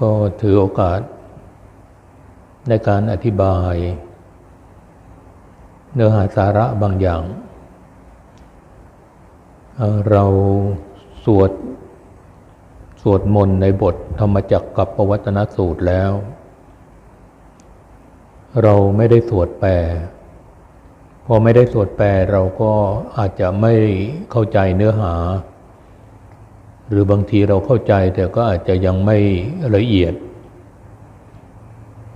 ก็ถือโอกาส ในการอธิบาย เนื้อหาสาระบางอย่าง เราสวดสวดมนต์ในบทธรรมจักกับปวัตนสูตรแล้ว เราไม่ได้สวดแปลพอไม่ได้สวดแปลเราก็อาจจะไม่เข้าใจเนื้อหา หรือบางทีเราเข้าใจแต่ก็อาจจะยังไม่ละเอียด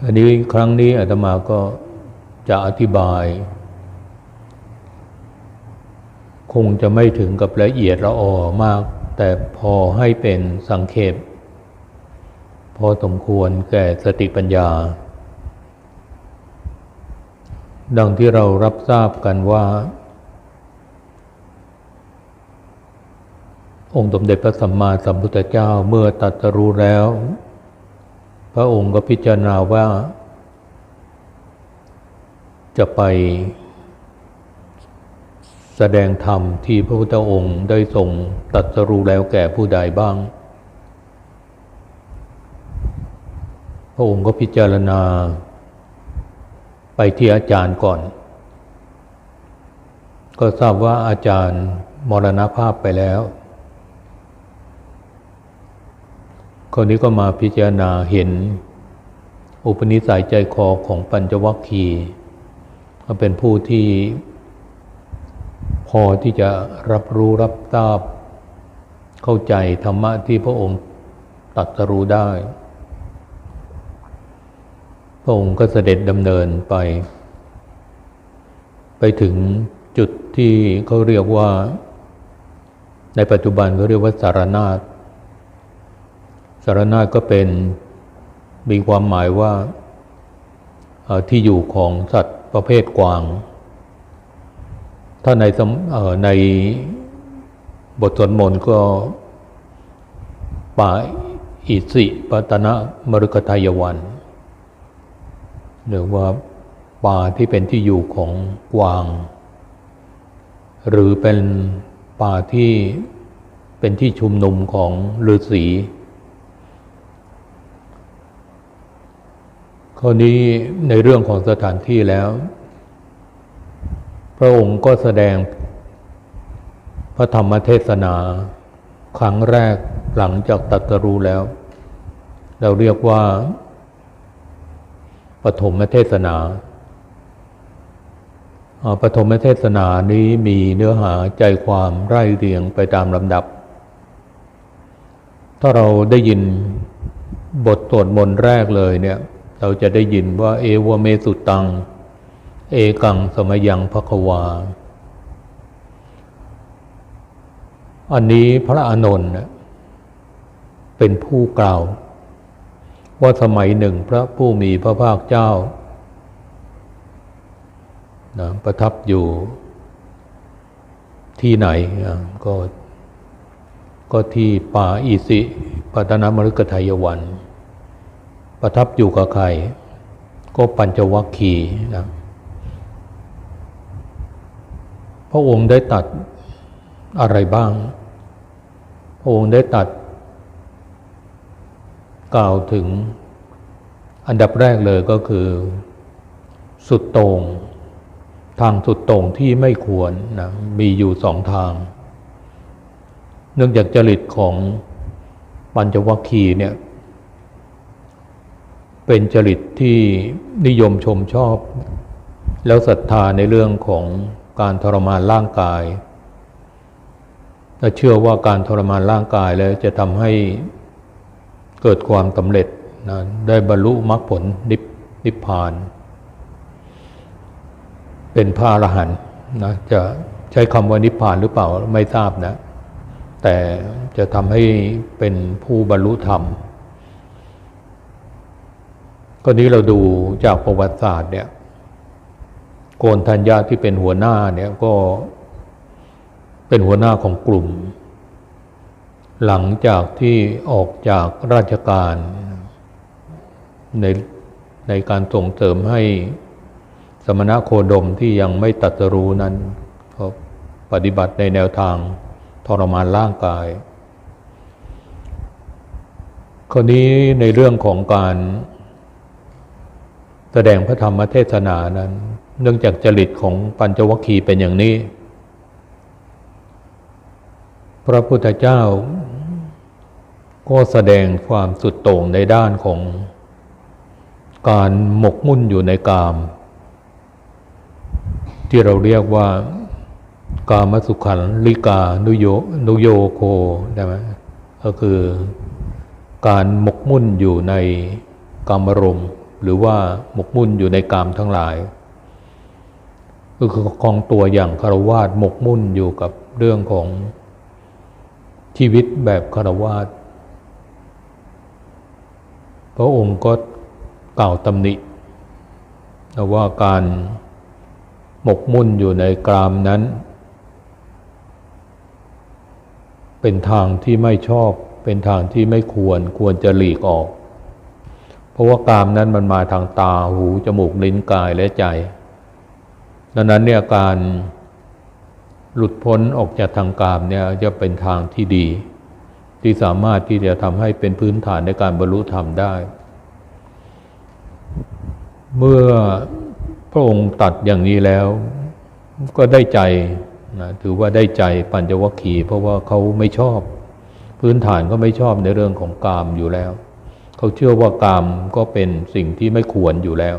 อันนี้ครั้งนี้อาตมาก็จะอธิบาย คงจะไม่ถึงกับละเอียดละออมาก แต่พอให้เป็นสังเขปพอสมควรแก่สติปัญญา ดังที่เรารับทราบกันว่า องค์สมเด็จพระสัมมาสัมพุทธเจ้าเมื่อตัดรู้แล้ว พระองค์ก็พิจารณาว่า จะไป แสดงธรรมที่พระพุทธองค์ได้ทรงตัดรู้แล้วแก่ผู้ใดบ้าง พระองค์ก็พิจารณา ไปที่อาจารย์ก่อน ก็ทราบว่าอาจารย์มรณภาพไปแล้ว คนนี้ก็มาพิจารณาเห็น อุปนิสัยใจคอของปัญจวัคคีย์ก็เป็นผู้ที่พอที่จะรับรู้รับทราบ เข้าใจธรรมะที่พระองค์ตัดสรู้ได้ พระองค์ก็เสด็จดำเนินไป ไปถึงจุดที่เขาเรียกว่า ในปัจจุบันเขาเรียกว่าสารนาฏ สารนาก็เป็นมีความหมายว่าที่อยู่ของสัตว์ประเภทกวาง ถ้าในในบทสวดมนต์ก็ป่าอิสิปตนะมรุกทายวัน หรือว่าป่าที่เป็นที่อยู่ของกวาง หรือเป็นป่าที่เป็นที่ชุมนุมของฤาษี คราวนี้ในเรื่องของสถานที่แล้ว พระองค์ก็แสดง พระธรรมเทศนา ครั้งแรกหลังจากตัตรู้แล้ว เราเรียกว่า ปฐมเทศนาปฐมเทศนานี้มีเนื้อหาใจความไร่เรียงไปตามลำดับ ถ้าเราได้ยินบทสวดมนต์แรกเลยเนี่ย เราจะได้ยินว่า เอวเมสุตัง เอกังสมยังภควา อันนี้พระอานนท์เป็นผู้กล่าว ว่าสมัยหนึ่งพระผู้มีพระภาคเจ้านะประทับอยู่ที่ไหนก็ก็ที่ป่าอิสิปัตนมฤกทายวัน ประทับอยู่กับใคร ก็ปัญจวัคคีย์นะพระองค์ได้ตัดอะไรบ้าง พระองค์ได้ตัด กล่าวถึงอันดับแรกเลยก็คือ สุดตรง ทางสุดตรงที่ไม่ควรนะมีอยู่สองทาง เนื่องจากจริตของปัญจวัคคีย์เนี่ย เป็นจริตที่นิยมชมชอบ แล้วศรัทธาในเรื่องของการทรมานร่างกายและเชื่อว่าการทรมานร่างกายแล้วจะทำให้เกิดความสำเร็จนะได้บรรลุมรรคผลนิพนพพาน เป็นพระอรหันต์นะจะใช้คำว่านิพพานหรือเปล่าไม่ทราบนะ แต่จะทำให้เป็นผู้บรรลุธรรม ก็นี้เราดูจากประวัติศาสตร์เนี่ยโกนทัญญาที่เป็นหัวหน้าเนี่ยก็เป็นหัวหน้าของกลุ่ม หลังจากที่ออกจากราชการในในการส่งเสริมให้สมณะโคดมที่ยังไม่ตัดรู้นั้นเขาปฏิบัติในแนวทางทรมานร่างกาย คราวนี้ในเรื่องของการ แสดงพระธรรมเทศนานั้น เนื่องจากจริตของปัญจวัคคีย์เป็นอย่างนี้ พระพุทธเจ้าก็แสดงความสุดโต่งในด้านของการหมกมุ่นอยู่ในกาม ที่เราเรียกว่า กามสุขันลิกานุโยนุโยโคได้ไหมก็คือการหมกมุ่นอยู่ในกามรมณ์ หรือว่าหมกมุ่นอยู่ในกามทั้งหลาย ก็คือคองตัวอย่างคารวาสหมกมุ่นอยู่กับเรื่องของชีวิตแบบคารวาสพระองค์ก็กล่าวตำหนิว่าการหมกมุ่นอยู่ในกรามนั้น เป็นทางที่ไม่ชอบเป็นทางที่ไม่ควรควรจะหลีกออก เพราะว่ากามนั้นมันมาทางตาหูจมูกลิ้นกายและใจ ดังนั้นเนี่ยการหลุดพ้นออกจากทางกามเนี่ยจะเป็นทางที่ดี ที่สามารถที่จะทำให้เป็นพื้นฐานในการบรรลุธรรมได้ เมื่อพระองค์ตัดอย่างนี้แล้ว ก็ได้ใจนะถือว่าได้ใจปัญจวัคคีย์เพราะว่าเขาไม่ชอบ พื้นฐานก็ไม่ชอบในเรื่องของกามอยู่แล้ว เขาเชื่อว่ากามก็เป็นสิ่งที่ไม่ควรอยู่แล้ว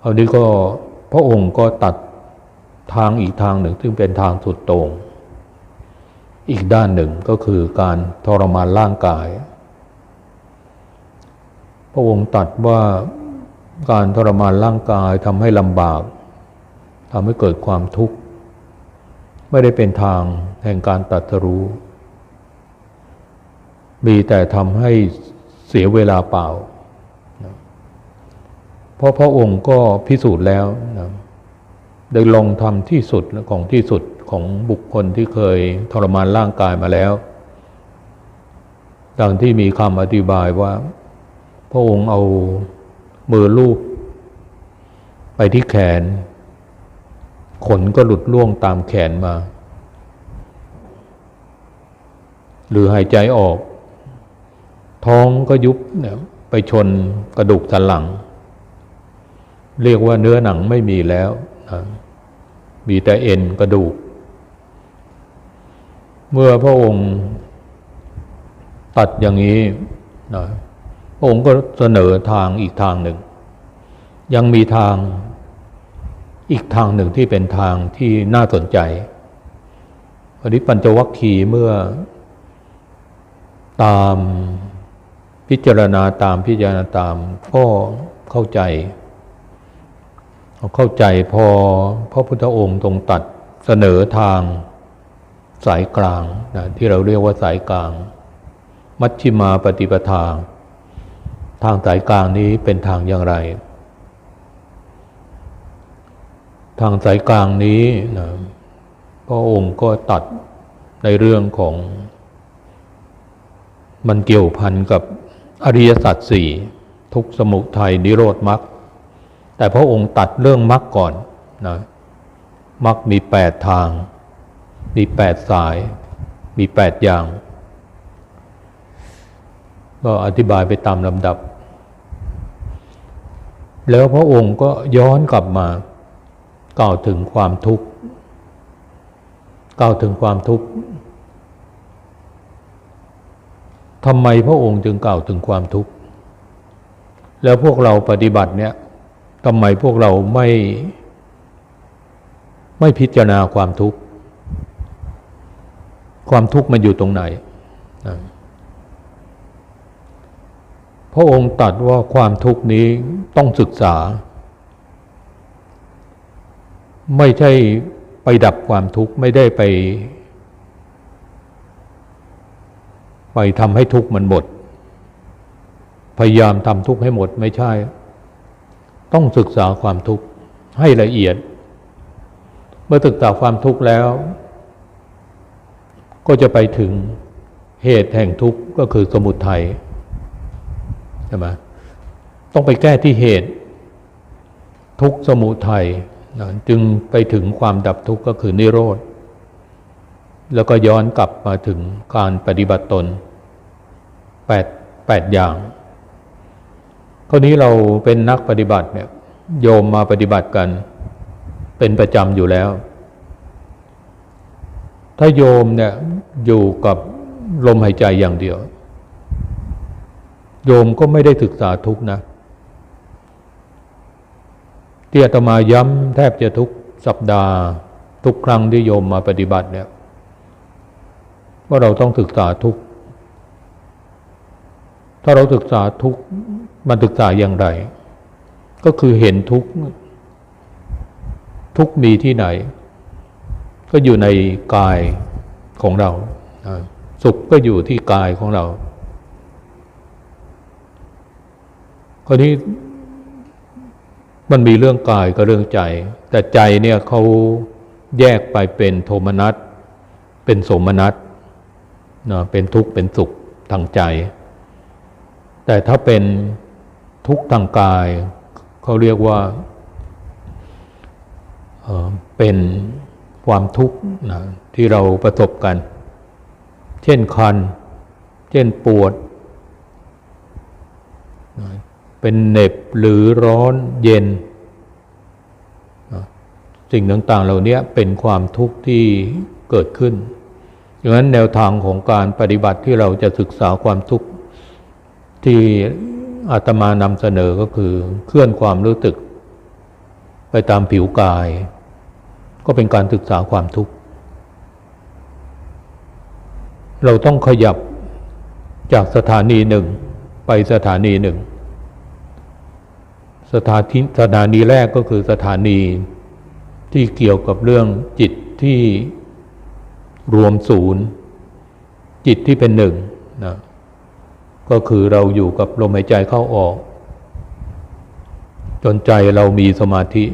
เอานี้ก็พระองค์ก็ตัดทางอีกทางหนึ่ง ซึ่งเป็นทางสุดโต่งอีกด้านหนึ่งก็คือการทรมานร่างกาย พระองค์ตัดว่าการทรมานร่างกายทำให้ลำบากทำให้เกิดความทุกข์ ไม่ได้เป็นทางแห่งการตัดรู้ มีแต่ทำให้เสียเวลาเปล่าเพราะพระองค์ก็พิสูจน์แล้วนะได้ลองทำที่สุดของที่สุดของบุคคลที่เคยทรมานร่างกายมาแล้ว ดังที่มีคำอธิบายว่า พระองค์เอามือลูบไปที่แขน ขนก็หลุดล่วงตามแขนมา หรือหายใจออก ท้องก็ยุบไปชนกระดูกสันหลัง เรียกว่าเนื้อหนังไม่มีแล้วนะมีแต่เอ็นกระดูก เมื่อพระองค์ตัดอย่างนี้นะพระองค์ก็เสนอทางอีกทางหนึ่ง ยังมีทางอีกทางหนึ่งที่เป็นทางที่น่าสนใจวันนี้ปัญจวัคคีย์เมื่อตาม พิจารณาตามพิจารณาตามก็เข้าใจ เข้าใจพอพระพุทธองค์ทรงตัดเสนอทางสายกลางนะที่เราเรียกว่าสายกลาง มัชชิมาปฏิปทา ทางสายกลางนี้เป็นทางอย่างไร ทางสายกลางนี้นะพระองค์ก็ตัดในเรื่องของ มันเกี่ยวพันกับ อริยสัจสี่ทุกสมุทัยนิโรธมรรคแต่พระองค์ตัดเรื่องมรรคก่อนนะมรรคมีแปดทาง มีแปดสาย มีแปดอย่าง ก็อธิบายไปตามลำดับ แล้วพระองค์ก็ย้อนกลับมากล่าวถึงความทุกข์กล่าวถึงความทุกข์ ทำไมพระองค์จึงกล่าวถึงความทุกข์ แล้วพวกเราปฏิบัติเนี่ยทำไมพวกเราไม่ ไม่พิจารณาความทุกข์ ความทุกข์มันอยู่ตรงไหน พระองค์ตัดว่าความทุกข์นี้ต้องศึกษา ไม่ใช่ไปดับความทุกข์ ไม่ได้ไป ไปทำให้ทุกข์มันหมด พยายามทำทุกข์ให้หมดไม่ใช่ ต้องศึกษาความทุกข์ให้ละเอียด เมื่อศึกษาความทุกข์แล้ว ก็จะไปถึงเหตุแห่งทุกข์ก็คือสมุทัยใช่ไหมต้องไปแก้ที่เหตุ ทุกสมุทัยจึงไปถึงความดับทุกข์ก็คือนิโรธ แล้วก็ย้อนกลับมาถึงการปฏิบัติตนแปดแปดอย่างคราวนี้เราเป็นนักปฏิบัติเนี่ยโยมมาปฏิบัติกัน เป็นประจำอยู่แล้ว ถ้าโยมเนี่ยอยู่กับลมหายใจอย่างเดียว โยมก็ไม่ได้ศึกษาทุกนะที่อาตมาย้ำแทบจะทุกสัปดาห์ ทุกครั้งที่โยมมาปฏิบัติเนี่ย ว่าเราต้องศึกษาทุกถ้าเราศึกษาทุกมันศึกษาอย่างไร ก็คือเห็นทุกทุกมีที่ไหน ก็อยู่ในกายของเรา สุขก็อยู่ที่กายของเราคราวนี้มันมีเรื่องกายกับเรื่องใจ แต่ใจเนี่ยเขาแยกไปเป็นโทมนัสเป็นสมนัส นะเป็นทุกข์เป็นสุขทางใจ แต่ถ้าเป็นทุกข์ทางกาย เขาเรียกว่าเป็นความทุกข์นะที่เราประสบกัน เช่นคัน เช่นปวด เป็นเหน็บหรือร้อนเย็น สิ่งต่างๆเหล่านี้เป็นความทุกข์ที่เกิดขึ้น ดังนั้นแนวทางของการปฏิบัติที่เราจะศึกษาความทุกข์ที่อาตมานำเสนอก็คือ เคลื่อนความรู้สึก ไปตามผิวกาย ก็เป็นการศึกษาความทุกข์ เราต้องขยับจากสถานีหนึ่งไปสถานีหนึ่ง สถานีสถานีแรกก็คือสถานีที่เกี่ยวกับเรื่องจิตที่ รวมศูนย์ จิตที่เป็นหนึ่งนะก็คือเราอยู่กับลมหายใจเข้าออก จนใจเรามีสมาธิ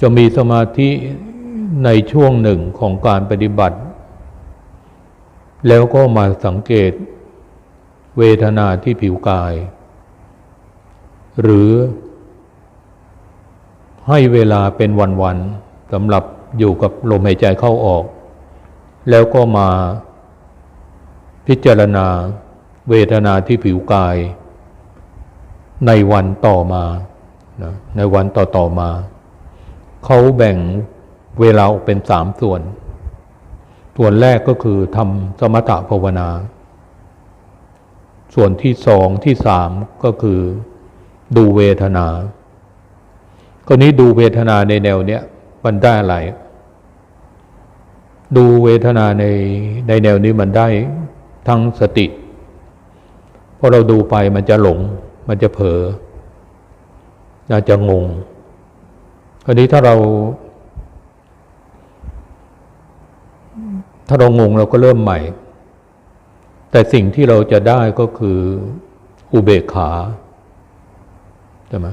จะมีสมาธิในช่วงหนึ่งของการปฏิบัติ แล้วก็มาสังเกต เวทนาที่ผิวกาย หรือให้เวลาเป็นวันๆสำหรับ อยู่กับลมหายใจเข้าออก แล้วก็มาพิจารณาเวทนาที่ผิวกาย ในวันต่อมานะในวันต่อต่อมา เขาแบ่งเวลาออกเป็นสามส่วน ส่วนแรกก็คือทำสมถะภาวนา ส่วนที่สองที่สามก็คือดูเวทนา ก็นี้ดูเวทนาในแนวเนี้ย มันได้อะไร ดูเวทนาในในแนวนี้มันได้ทั้งสติพอเราดูไปมันจะหลง มันจะเผลออาจจะงงคราวนี้ถ้าเรา ถ้าเรางงเราก็เริ่มใหม่ แต่สิ่งที่เราจะได้ก็คืออุเบกขาใช่ไหม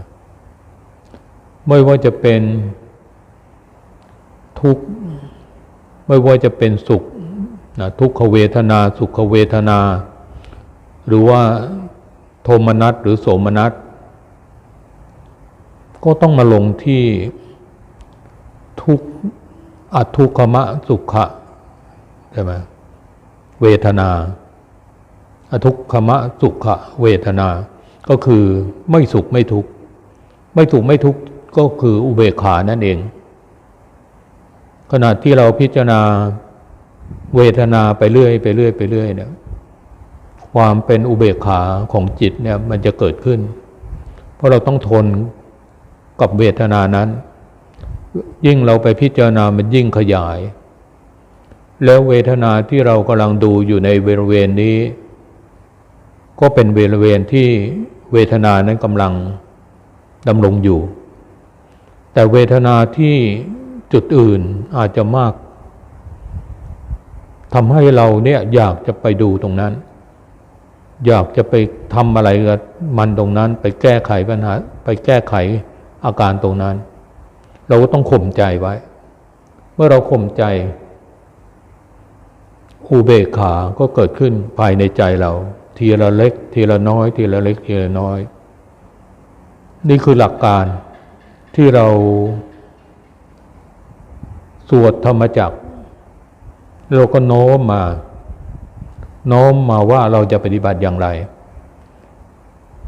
ไม่ว่าจะเป็น ทุกข์ไม่ว่าจะเป็นสุขนะทุกขเวทนา สุขเวทนา หรือว่าโทมนัสหรือโสมนัสก็ต้องมาลงที่ทุกอทุกขมะสุขะใช่ไหมเวทนา อทุกขมะสุขะเวทนา ก็คือไม่สุขไม่ทุกข์ไม่สุขไม่ทุกข์ก็คืออุเบกขานั่นเอง ขณะที่เราพิจารณาเวทนาไปเรื่อยไปเรื่อยไปเรื่อยเนี่ยความเป็นอุเบกขาของจิตเนี่ยมันจะเกิดขึ้น เพราะเราต้องทนกับเวทนานั้น ยิ่งเราไปพิจารณามันยิ่งขยาย แล้วเวทนาที่เรากำลังดูอยู่ในบริเวณนี้ ก็เป็นบริเวณที่เวทนานั้นกำลังดำรงอยู่ แต่เวทนาที่ จุดอื่นอาจจะมากทำให้เราเนี่ยอยากจะไปดูตรงนั้น อยากจะไปทำอะไรกับมันตรงนั้น ไปแก้ไขปัญหา ไปแก้ไขอาการตรงนั้น เราก็ต้องข่มใจไว้ เมื่อเราข่มใจอุเบกขาก็เกิดขึ้นภายในใจเรา ทีละเล็ก ทีละน้อย ทีละเล็ก ทีละน้อย นี่คือหลักการที่เรา สวดธรรมจักเราก็โน้มมา โน้มมาว่าเราจะปฏิบัติอย่างไร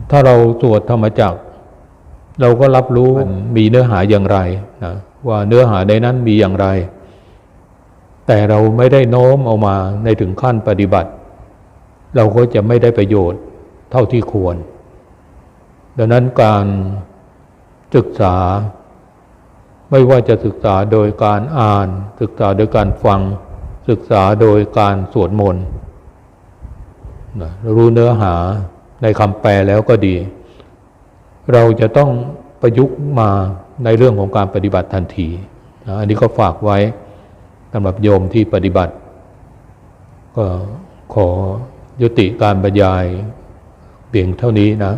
ถ้าเราสวดธรรมจักเราก็รับรู้มีเนื้อหาอย่างไรนะว่าเนื้อหาในนั้นมีอย่างไร แต่เราไม่ได้โน้มเอามาในถึงขั้นปฏิบัติ เราก็จะไม่ได้ประโยชน์เท่าที่ควร ดังนั้นการศึกษา ไม่ว่าจะศึกษาโดยการอ่าน ศึกษาโดยการฟัง ศึกษาโดยการสวดมนต์รู้เนื้อหาในคำแปลแล้วก็ดี เราจะต้องประยุกต์มาในเรื่องของการปฏิบัติทันทีนะอันนี้ก็ฝากไว้สำหรับโยมที่ปฏิบัติ ก็ขอยุติการบรรยายเพียงเท่านี้นะ